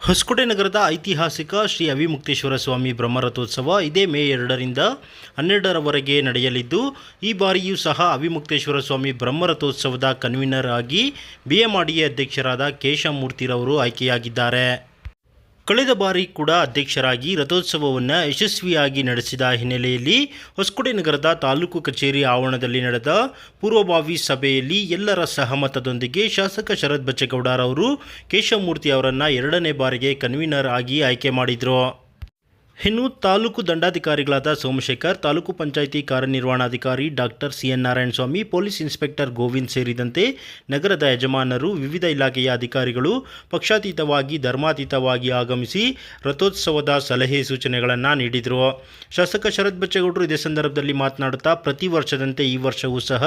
ಹೊಸಕೋಟೆ ನಗರದ ಐತಿಹಾಸಿಕ ಶ್ರೀ ಅವಿಮುಕ್ತೇಶ್ವರ ಸ್ವಾಮಿ ಬ್ರಹ್ಮರಥೋತ್ಸವ ಇದೇ ಮೇ ಎರಡರಿಂದ ಹನ್ನೆರಡರವರೆಗೆ ನಡೆಯಲಿದ್ದು, ಈ ಬಾರಿಯೂ ಸಹ ಅವಿಮುಕ್ತೇಶ್ವರ ಸ್ವಾಮಿ ಬ್ರಹ್ಮರಥೋತ್ಸವದ ಕನ್ವೀನರ್ ಆಗಿ ಬಿಎಂಆರ್ಡಿಎ ಅಧ್ಯಕ್ಷರಾದ ಕೇಶಮೂರ್ತಿರವರು ಆಯ್ಕೆಯಾಗಿದ್ದಾರೆ. ಕಳೆದ ಬಾರಿ ಕೂಡ ಅಧ್ಯಕ್ಷರಾಗಿ ರಥೋತ್ಸವವನ್ನು ಯಶಸ್ವಿಯಾಗಿ ನಡೆಸಿದ ಹಿನ್ನೆಲೆಯಲ್ಲಿ ಹೊಸಕೋಟೆ ನಗರದ ತಾಲೂಕು ಕಚೇರಿ ಆವರಣದಲ್ಲಿ ನಡೆದ ಪೂರ್ವಭಾವಿ ಸಭೆಯಲ್ಲಿ ಎಲ್ಲರ ಸಹಮತದೊಂದಿಗೆ ಶಾಸಕ ಶರತ್ ಬಚ್ಚೇಗೌಡರವರು ಕೇಶವಮೂರ್ತಿ ಅವರನ್ನು ಎರಡನೇ ಬಾರಿಗೆ ಕನ್ವೀನರ್ ಆಗಿ ಆಯ್ಕೆ ಮಾಡಿದರು. ಇನ್ನು ತಾಲೂಕು ದಂಡಾಧಿಕಾರಿಗಳಾದ ಸೋಮಶೇಖರ್, ತಾಲೂಕು ಪಂಚಾಯಿತಿ ಕಾರ್ಯನಿರ್ವಹಣಾಧಿಕಾರಿ doctor C N Narayanaswamy, police inspector Govind ಸೇರಿದಂತೆ ನಗರದ ಯಜಮಾನರು ವಿವಿಧ ಇಲಾಖೆಯ ಅಧಿಕಾರಿಗಳು ಪಕ್ಷಾತೀತವಾಗಿ, ಧರ್ಮಾತೀತವಾಗಿ ಆಗಮಿಸಿ ರಥೋತ್ಸವದ ಸಲಹೆ ಸೂಚನೆಗಳನ್ನು ನೀಡಿದರು. ಶಾಸಕ ಶರತ್ ಬಚ್ಚೇಗೌಡರು ಇದೇ ಸಂದರ್ಭದಲ್ಲಿ ಮಾತನಾಡುತ್ತಾ, ಪ್ರತಿ ವರ್ಷದಂತೆ ಈ ವರ್ಷವೂ ಸಹ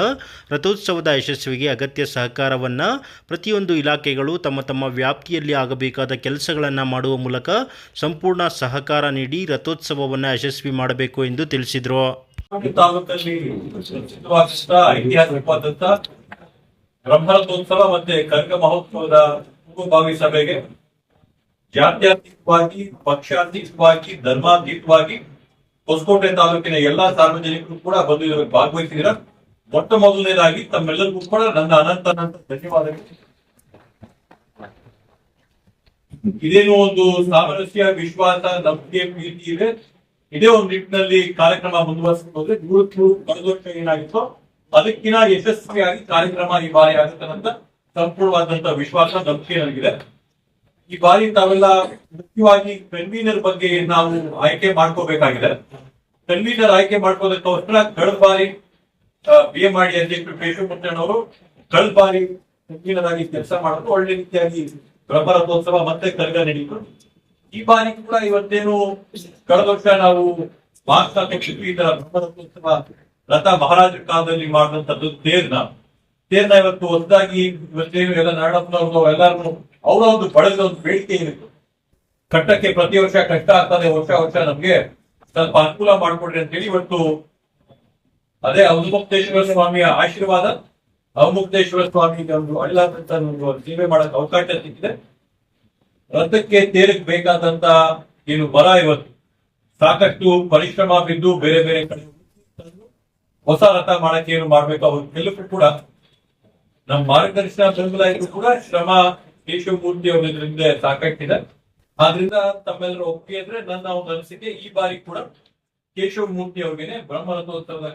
ರಥೋತ್ಸವದ ಯಶಸ್ವಿಗೆ ಅಗತ್ಯ ಸಹಕಾರವನ್ನು ಪ್ರತಿಯೊಂದು ಇಲಾಖೆಗಳು ತಮ್ಮ ತಮ್ಮ ವ್ಯಾಪ್ತಿಯಲ್ಲಿ ಆಗಬೇಕಾದ ಕೆಲಸಗಳನ್ನು ಮಾಡುವ ಮೂಲಕ ಸಂಪೂರ್ಣ ಸಹಕಾರ ನೀಡಿ ರಥೋತ್ಸವವನ್ನು ಯಶಸ್ವಿ ಮಾಡಬೇಕು ಎಂದು ತಿಳಿಸಿದರು. ಬ್ರಹ್ಮರಥೋತ್ಸವ ಮತ್ತೆ ಕರ್ಗ ಮಹೋತ್ಸವದ ಪೂರ್ವಭಾವಿ ಸಭೆಗೆ ಜಾತ್ಯಾತೀತವಾಗಿ, ಪಕ್ಷಾತೀತವಾಗಿ, ಧರ್ಮಾತೀತವಾಗಿ ಹೊಸಕೋಟೆ ತಾಲೂಕಿನ ಎಲ್ಲಾ ಸಾರ್ವಜನಿಕರು ಕೂಡ ಬಂದು ಇದರಲ್ಲಿ ಭಾಗವಹಿಸಿದ್ರ. ಮೊಟ್ಟ ಮೊದಲನೇದಾಗಿ ತಮ್ಮೆಲ್ಲರಿಗೂ ಕೂಡ ನನ್ನ ಅನಂತ ಅನಂತ ಧನ್ಯವಾದಗಳು. ಇದೇನು ಒಂದು ಸಾಮರಸ್ಯ, ವಿಶ್ವಾಸ, ನಂಬಿಕೆ, ಪ್ರೀತಿ ಇದೆ. ಇದೇ ಒಂದು ನಿಟ್ಟಿನಲ್ಲಿ ಕಾರ್ಯಕ್ರಮ ಮುಂದುವರಿಸೋದ್ರೆ ಇವತ್ತು ಕಳೆದ ವರ್ಷ ಏನಾಗಿತ್ತು ಅದಕ್ಕಿಂತ ಯಶಸ್ವಿಯಾಗಿ ಕಾರ್ಯಕ್ರಮ ಈ ಬಾರಿ ಆಗುತ್ತೆ ಅಂತ ಸಂಪೂರ್ಣವಾದಂತ ವಿಶ್ವಾಸ, ನಂಬಿಕೆ ನನಗಿದೆ. ಈ ಬಾರಿ ತಾವೆಲ್ಲ ಮುಖ್ಯವಾಗಿ ಕನ್ವೀನರ್ ಬಗ್ಗೆ ನಾವು ಆಯ್ಕೆ ಮಾಡ್ಕೋಬೇಕಾಗಿದೆ. ಕನ್ವೀನರ್ ಆಯ್ಕೆ ಮಾಡ್ಕೋದಕ್ಕೋಸ್ಕರ ಕಳೆದ ಬಾರಿ ಬಿ ಎಂ ಆರ್ ಡಿ ಅಧ್ಯಕ್ಷರು ಕೇಶವಮೂರ್ತಿಯವರು ಕಳೆದ ಬಾರಿ ಕನ್ವೀನರ್ ಆಗಿ ಕೆಲಸ ಮಾಡೋದು ಒಳ್ಳೆ ರೀತಿಯಾಗಿ ಬ್ರಹ್ಮರಥೋತ್ಸವ ಮತ್ತೆ ಕರಗ ನಡೀತು ಈ ಬಾರಿ ಕೂಡ ಇವತ್ತೇನು ಕಳೆದ ವರ್ಷ ನಾವು ಮಾರ್ಕ್ಸ್ ಕ್ಷಿಪಿ ಬ್ರಹ್ಮರಥೋತ್ಸವ ರಥ ಮಹಾರಾಜರ ಕಾಲದಲ್ಲಿ ಮಾಡಿದಂತದ್ದು ತೇರ್ನ. ತೇರ್ನ ಇವತ್ತು ಹೊಸದಾಗಿ ಇವತ್ತೇನು ಎಲ್ಲ ನಾಡಪ್ಪನವ್ರದ್ದು ಎಲ್ಲಾರು ಅವರ ಒಂದು ಬಳಸಿದ ಒಂದು ಬೇಡಿಕೆ ಏನಿತ್ತು ಕಟ್ಟಕ್ಕೆ ಪ್ರತಿ ವರ್ಷ ಕಷ್ಟ ಆಗ್ತದೆ, ವರ್ಷ ವರ್ಷ ನಮ್ಗೆ ಸ್ವಲ್ಪ ಅನುಕೂಲ ಮಾಡ್ಕೊಡ್ರಿ ಅಂತ ಹೇಳಿ ಇವತ್ತು ಅದೇ ಅವಮುಕ್ತೇಶ್ವರ ಸ್ವಾಮಿಯ ಆಶೀರ್ವಾದ. ಅವಮುಕ್ತೇಶ್ವರ ಸ್ವಾಮಿಗೆ ಒಂದು ಅಳ್ಳಾದಂತ ಒಂದು ಸೇವೆ ಮಾಡಕ್ ಅವಕಾಶ ಸಿಕ್ಕಿದೆ. ರಥಕ್ಕೆ ತೇರಕ್ ಬೇಕಾದಂತ ಏನು ಬರ ಇವತ್ತು. ಸಾಕಷ್ಟು ಪರಿಶ್ರಮ ಬಿದ್ದು ಬೇರೆ ಬೇರೆ ಕಡೆ ಹೊಸ ರಥ ಮಾಡಕ್ಕೆ ಏನು ಮಾಡ್ಬೇಕು ಅವ್ರಿಗೆಲ್ಲಕ್ಕೂ ಕೂಡ ನಮ್ಮ ಮಾರ್ಗದರ್ಶನ ಬೆಂಬಲ ಇದ್ರು ಕೂಡ ಶ್ರಮ ಕೇಶವಮೂರ್ತಿ ಅವರ ಹಿಂದೆ ಸಾಕಷ್ಟಿದೆ ಆದ್ರಿಂದ ತಮ್ಮೆಲ್ಲರ ಒಪ್ಪಿಗೆ ಅಂದ್ರೆ ನನ್ನ ಒಂದು ಅನಿಸಿಕೆ ಈ ಬಾರಿ ಕೂಡ ಕೇಶವಮೂರ್ತಿ ಅವ್ರಿಗೆ ಬ್ರಹ್ಮರಥೋತ್ಸವದ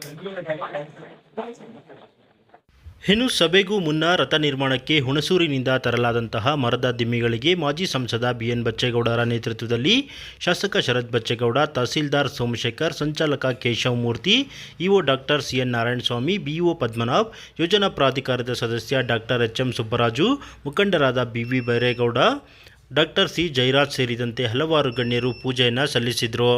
ಇನ್ನು ಸಭೆಗೂ ಮುನ್ನ ರಥ ನಿರ್ಮಾಣಕ್ಕೆ ಹುಣಸೂರಿನಿಂದ ತರಲಾದಂತಹ ಮರದ ದಿಮ್ಮಿಗಳಿಗೆ ಮಾಜಿ ಸಂಸದ ಬಿಎನ್ ಬಚ್ಚೇಗೌಡರ ನೇತೃತ್ವದಲ್ಲಿ ಶಾಸಕ ಶರತ್ ಬಚ್ಚೇಗೌಡ, ತಹಸೀಲ್ದಾರ್ ಸೋಮಶೇಖರ್, ಸಂಚಾಲಕ Keshavamurthy EO doctor C N Narayanaswamy, BEO Padmanabh, ಯೋಜನಾ ಪ್ರಾಧಿಕಾರದ ಸದಸ್ಯ ಡಾಕ್ಟರ್ ಎಚ್ ಎಂ ಸುಬ್ಬರಾಜು, ಮುಖಂಡರಾದ BV Byregowda, doctor C Jairaj ಸೇರಿದಂತೆ ಹಲವಾರು ಗಣ್ಯರು ಪೂಜೆಯನ್ನು ಸಲ್ಲಿಸಿದರು.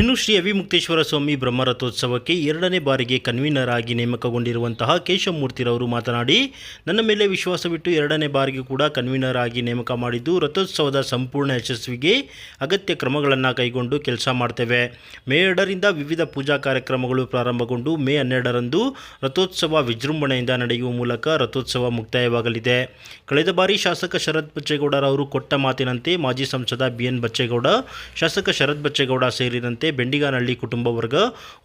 ಇನ್ನು ಶ್ರೀ ಅವಿಮುಕ್ತೇಶ್ವರ ಸ್ವಾಮಿ ಬ್ರಹ್ಮರಥೋತ್ಸವಕ್ಕೆ ಎರಡನೇ ಬಾರಿಗೆ ಕನ್ವೀನರ್ ಆಗಿ ನೇಮಕಗೊಂಡಿರುವಂತಹ ಕೇಶವಮೂರ್ತಿರವರು ಮಾತನಾಡಿ, ನನ್ನ ಮೇಲೆ ವಿಶ್ವಾಸವಿಟ್ಟು ಎರಡನೇ ಬಾರಿಗೆ ಕೂಡ ಕನ್ವೀನರ್ ಆಗಿ ನೇಮಕ ಮಾಡಿದ್ದು ರಥೋತ್ಸವದ ಸಂಪೂರ್ಣ ಯಶಸ್ವಿಗೆ ಅಗತ್ಯ ಕ್ರಮಗಳನ್ನು ಕೈಗೊಂಡು ಕೆಲಸ ಮಾಡ್ತೇವೆ. ಮೇ ಎರಡರಿಂದ ವಿವಿಧ ಪೂಜಾ ಕಾರ್ಯಕ್ರಮಗಳು ಪ್ರಾರಂಭಗೊಂಡು ಮೇ ಹನ್ನೆರಡರಂದು ರಥೋತ್ಸವ ವಿಜೃಂಭಣೆಯಿಂದ ನಡೆಯುವ ಮೂಲಕ ರಥೋತ್ಸವ ಮುಕ್ತಾಯವಾಗಲಿದೆ. ಕಳೆದ ಬಾರಿ ಶಾಸಕ ಶರತ್ ಬಚ್ಚೇಗೌಡರವರು ಕೊಟ್ಟ ಮಾತಿನಂತೆ ಮಾಜಿ ಸಂಸದ ಬಿ ಎನ್ ಬಚ್ಚೇಗೌಡ, ಶಾಸಕ ಶರತ್ ಬಚ್ಚೇಗೌಡ ಸೇರಿದಂತೆ ಬೆಂಡಿಗಾನಹಳ್ಳಿ ಕುಟುಂಬ ವರ್ಗ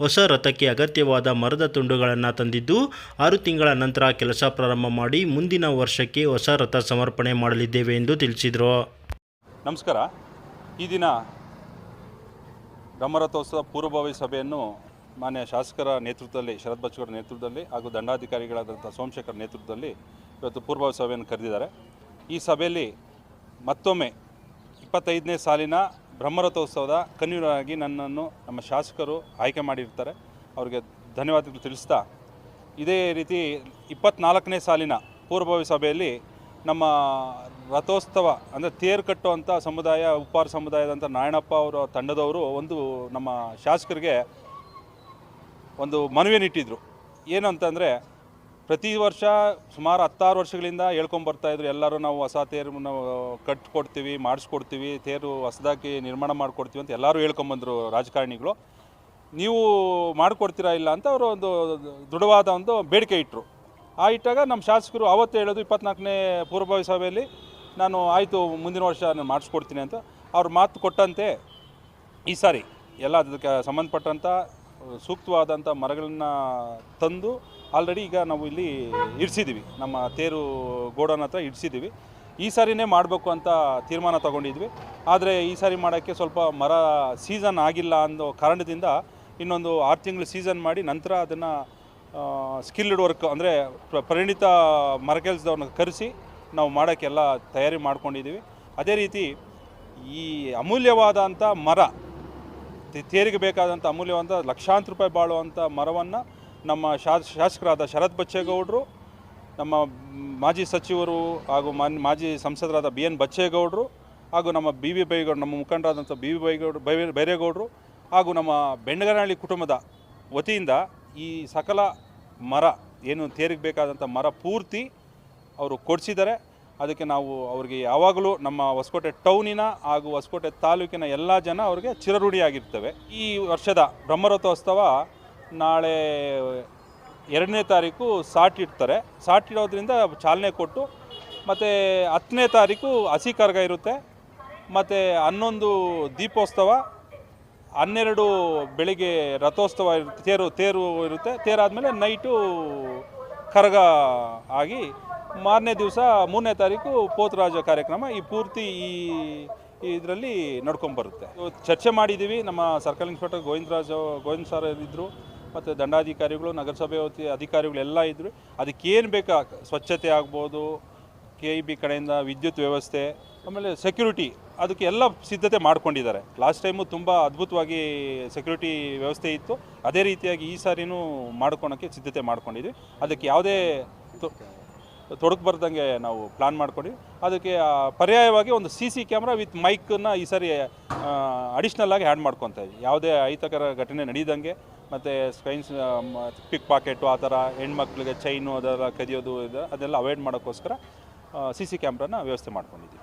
ಹೊಸ ರಥಕ್ಕೆ ಅಗತ್ಯವಾದ ಮರದ ತುಂಡುಗಳನ್ನು ತಂದಿದ್ದು, ಆರು ತಿಂಗಳ ನಂತರ ಕೆಲಸ ಪ್ರಾರಂಭ ಮಾಡಿ ಮುಂದಿನ ವರ್ಷಕ್ಕೆ ಹೊಸ ರಥ ಸಮರ್ಪಣೆ ಮಾಡಲಿದ್ದೇವೆ ಎಂದು ತಿಳಿಸಿದರು. ನಮಸ್ಕಾರ. ಈ ದಿನ ಬ್ರಹ್ಮರಥೋತ್ಸವ ಪೂರ್ವಭಾವಿ ಸಭೆಯನ್ನು ಮಾನ್ಯ ಶಾಸಕರ ನೇತೃತ್ವದಲ್ಲಿ ಶರತ್ ಬಚ್ಚಗೌಡ ನೇತೃತ್ವದಲ್ಲಿ ಹಾಗೂ ದಂಡಾಧಿಕಾರಿಗಳಾದಂಥ ಸೋಮಶೇಖರ್ ನೇತೃತ್ವದಲ್ಲಿ ಇವತ್ತು ಪೂರ್ವಭಾವಿ ಸಭೆಯನ್ನು ಕರೆದಿದ್ದಾರೆ. ಈ ಸಭೆಯಲ್ಲಿ ಮತ್ತೊಮ್ಮೆ ಇಪ್ಪತ್ತೈದನೇ ಸಾಲಿನ ಬ್ರಹ್ಮರಥೋತ್ಸವದ ಕನ್ವೀನರ್ ನನ್ನನ್ನು ನಮ್ಮ ಶಾಸಕರು ಆಯ್ಕೆ ಮಾಡಿರ್ತಾರೆ. ಅವರಿಗೆ ಧನ್ಯವಾದಗಳು ತಿಳಿಸ್ತಾ ಇದೇ ರೀತಿ ಇಪ್ಪತ್ನಾಲ್ಕನೇ ಸಾಲಿನ ಪೂರ್ವಭಾವಿ ಸಭೆಯಲ್ಲಿ ನಮ್ಮ ರಥೋತ್ಸವ ಅಂದರೆ ತೇರು ಕಟ್ಟುವಂಥ ಸಮುದಾಯ, ಉಪ್ಪಾರ ಸಮುದಾಯದಂಥ ನಾರಾಯಣಪ್ಪ ಅವರ ತಂಡದವರು ಒಂದು ನಮ್ಮ ಶಾಸಕರಿಗೆ ಒಂದು ಮನವಿಯನ್ನು ಇಟ್ಟಿದ್ರು ಏನು ಅಂತಂದರೆ ಪ್ರತಿ ವರ್ಷ ಸುಮಾರು ಹತ್ತಾರು ವರ್ಷಗಳಿಂದ ಹೇಳ್ಕೊಂಬರ್ತಾ ಇದ್ರು. ಎಲ್ಲರೂ ನಾವು ಹೊಸ ತೇರು ನಾವು ಕಟ್ಕೊಡ್ತೀವಿ, ಮಾಡಿಸ್ಕೊಡ್ತೀವಿ, ತೇರು ಹೊಸದಾಗಿ ನಿರ್ಮಾಣ ಮಾಡಿಕೊಡ್ತೀವಿ ಅಂತ ಎಲ್ಲರೂ ಹೇಳ್ಕೊಂಬಂದರು ರಾಜಕಾರಣಿಗಳು. ನೀವು ಮಾಡಿಕೊಡ್ತೀರಾ ಇಲ್ಲ ಅಂತ ಅವರು ಒಂದು ದೃಢವಾದ ಒಂದು ಬೇಡಿಕೆ ಇಟ್ಟರು ಆ ಇಟ್ಟಾಗ ನಮ್ಮ ಶಾಸಕರು ಅವತ್ತು ಹೇಳೋದು, ಇಪ್ಪತ್ನಾಲ್ಕನೇ ಪೂರ್ವಭಾವಿ ಸಭೆಯಲ್ಲಿ ನಾನು ಆಯಿತು, ಮುಂದಿನ ವರ್ಷ ನಾನು ಮಾಡಿಸ್ಕೊಡ್ತೀನಿ ಅಂತ. ಅವ್ರ ಮಾತು ಕೊಟ್ಟಂತೆ, ಈ ಸಾರಿ ಎಲ್ಲ ಅದಕ್ಕೆ ಸಂಬಂಧಪಟ್ಟಂಥ ಸೂಕ್ತವಾದಂಥ ಮರಗಳನ್ನು ತಂದು ಆಲ್ರೆಡಿ ಈಗ ನಾವು ಇಲ್ಲಿ ಇಡಿಸಿದ್ದೀವಿ. ನಮ್ಮ ತೇರು ಗೋಡನ್ ಹತ್ರ ಇಡಿಸಿದ್ದೀವಿ. ಈ ಸಾರಿನೇ ಮಾಡಬೇಕು ಅಂತ ತೀರ್ಮಾನ ತಗೊಂಡಿದ್ವಿ. ಆದರೆ ಈ ಸಾರಿ ಮಾಡೋಕ್ಕೆ ಸ್ವಲ್ಪ ಮರ ಸೀಸನ್ ಆಗಿಲ್ಲ ಅನ್ನೋ ಕಾರಣದಿಂದ ಇನ್ನೊಂದು ಆರು ತಿಂಗಳು ಸೀಸನ್ ಮಾಡಿ ನಂತರ ಅದನ್ನು ಸ್ಕಿಲ್ಡ್ ವರ್ಕ್ ಅಂದರೆ ಪರಿಣಿತ ಮರಕೆಲ್ಸದವ್ರನ್ನ ಕರೆಸಿ ನಾವು ಮಾಡೋಕ್ಕೆಲ್ಲ ತಯಾರಿ ಮಾಡ್ಕೊಂಡಿದ್ದೀವಿ. ಅದೇ ರೀತಿ ಈ ಅಮೂಲ್ಯವಾದಂಥ ಮರ ತೇರಿಗೆ ಬೇಕಾದಂಥ ಅಮೂಲ್ಯವಾದ ಲಕ್ಷಾಂತರ ರೂಪಾಯಿ ಬಾಳುವಂಥ ಮರವನ್ನು ನಮ್ಮ ಶಾಸ್ ಶಾಸಕರಾದ ಶರತ್ ಬಚ್ಚೇಗೌಡರು, ನಮ್ಮ ಮಾಜಿ ಸಚಿವರು ಹಾಗೂ ಮಾಜಿ ಸಂಸದರಾದ ಬಿ ಎನ್ ಬಚ್ಚೇಗೌಡರು ಹಾಗೂ ನಮ್ಮ ಬಿ ವಿ ಬೈಗೌಡರು ನಮ್ಮ ಮುಖಂಡರಾದಂಥ ಬಿ ವಿ ಬೈಗೌಡರು ಬೈ ಬೈರೇಗೌಡರು ಹಾಗೂ ನಮ್ಮ ಬೆಂಡಗನಹಳ್ಳಿ ಕುಟುಂಬದ ವತಿಯಿಂದ ಈ ಸಕಲ ಮರ, ಏನು ತೇರಿಗೆ ಬೇಕಾದಂಥ ಮರ ಪೂರ್ತಿ ಅವರು ಕೊಡಿಸಿದ್ದಾರೆ. ಅದಕ್ಕೆ ನಾವು ಅವ್ರಿಗೆ ಯಾವಾಗಲೂ ನಮ್ಮ ಹೊಸಕೋಟೆ ಟೌನಿನ ಹಾಗೂ ಹೊಸಕೋಟೆ ತಾಲೂಕಿನ ಎಲ್ಲ ಜನ ಅವ್ರಿಗೆ ಚಿರರೂಢಿಯಾಗಿರ್ತವೆ ಈ ವರ್ಷದ ಬ್ರಹ್ಮರಥೋತ್ಸವ ನಾಳೆ ಎರಡನೇ ತಾರೀಕು ಸಾಟ್ ಇಡ್ತಾರೆ. ಸಾಟ್ ಇಡೋದ್ರಿಂದ ಚಾಲನೆ ಕೊಟ್ಟು ಮತ್ತು ಹತ್ತನೇ ತಾರೀಕು ಹಸಿ ಕರ್ಗ ಇರುತ್ತೆ. ಮತ್ತು ಹನ್ನೊಂದು ದೀಪೋತ್ಸವ, ಹನ್ನೆರಡು ಬೆಳಿಗ್ಗೆ ರಥೋತ್ಸವ ಇರುತ್ತೆ ತೇರು ತೇರು ಇರುತ್ತೆ. ತೇರಾದಮೇಲೆ ನೈಟು ಕರಗ ಆಗಿ ಮಾರನೇ ದಿವಸ ಮೂರನೇ ತಾರೀಕು ಪೋತ್ರಾಜ ಕಾರ್ಯಕ್ರಮ ಈ ಪೂರ್ತಿ ಈ ಇದರಲ್ಲಿ ನಡ್ಕೊಂಬರುತ್ತೆ. ಚರ್ಚೆ ಮಾಡಿದ್ದೀವಿ, ನಮ್ಮ circle inspector Govindaraj Govinda sir ಇದ್ದರು, ಮತ್ತು ದಂಡಾಧಿಕಾರಿಗಳು ನಗರಸಭೆ ವತಿ ಅಧಿಕಾರಿಗಳು ಎಲ್ಲ ಇದ್ದರು. ಅದಕ್ಕೇನು ಬೇಕಾ? ಸ್ವಚ್ಛತೆ ಆಗ್ಬೋದು, ಕೆ ಇ ಬಿ ಕಡೆಯಿಂದ ವಿದ್ಯುತ್ ವ್ಯವಸ್ಥೆ, ಆಮೇಲೆ ಸೆಕ್ಯೂರಿಟಿ ಅದಕ್ಕೆ ಎಲ್ಲ ಸಿದ್ಧತೆ ಮಾಡ್ಕೊಂಡಿದ್ದಾರೆ. ಲಾಸ್ಟ್ ಟೈಮು ತುಂಬ ಅದ್ಭುತವಾಗಿ ಸೆಕ್ಯೂರಿಟಿ ವ್ಯವಸ್ಥೆ ಇತ್ತು. ಅದೇ ರೀತಿಯಾಗಿ ಈ ಸಾರಿನೂ ಮಾಡ್ಕೊಳೋಕ್ಕೆ ಸಿದ್ಧತೆ ಮಾಡ್ಕೊಂಡಿದ್ವಿ. ಅದಕ್ಕೆ ಯಾವುದೇ ತೊಡಕು ಬರ್ದಂಗೆ ನಾವು ಪ್ಲಾನ್ ಮಾಡ್ಕೊಂಡು, ಅದಕ್ಕೆ ಪರ್ಯಾಯವಾಗಿ ಒಂದು ಸಿ ಸಿ ಕ್ಯಾಮ್ರಾ ವಿತ್ ಮೈಕನ್ನ ಈ ಸಾರಿ ಅಡಿಷ್ನಲ್ ಆಗಿ ಆ್ಯಡ್ ಮಾಡ್ಕೊತಾ ಇದ್ವಿ. ಯಾವುದೇ ಅಹಿತಕರ ಘಟನೆ ನಡೀದಂಗೆ, ಮತ್ತು ಸ್ಕೈನ್ಸ್ ಪಿಕ್ ಪಾಕೆಟು ಆ ಥರ, ಹೆಣ್ಮಕ್ಳಿಗೆ ಚೈನು ಅದೆಲ್ಲ ಕದಿಯೋದು, ಅದೆಲ್ಲ ಅವಾಯ್ಡ್ ಮಾಡೋಕ್ಕೋಸ್ಕರ ಸಿ ಸಿ ಕ್ಯಾಮ್ರಾನ ವ್ಯವಸ್ಥೆ ಮಾಡ್ಕೊಂಡಿದ್ದೀವಿ.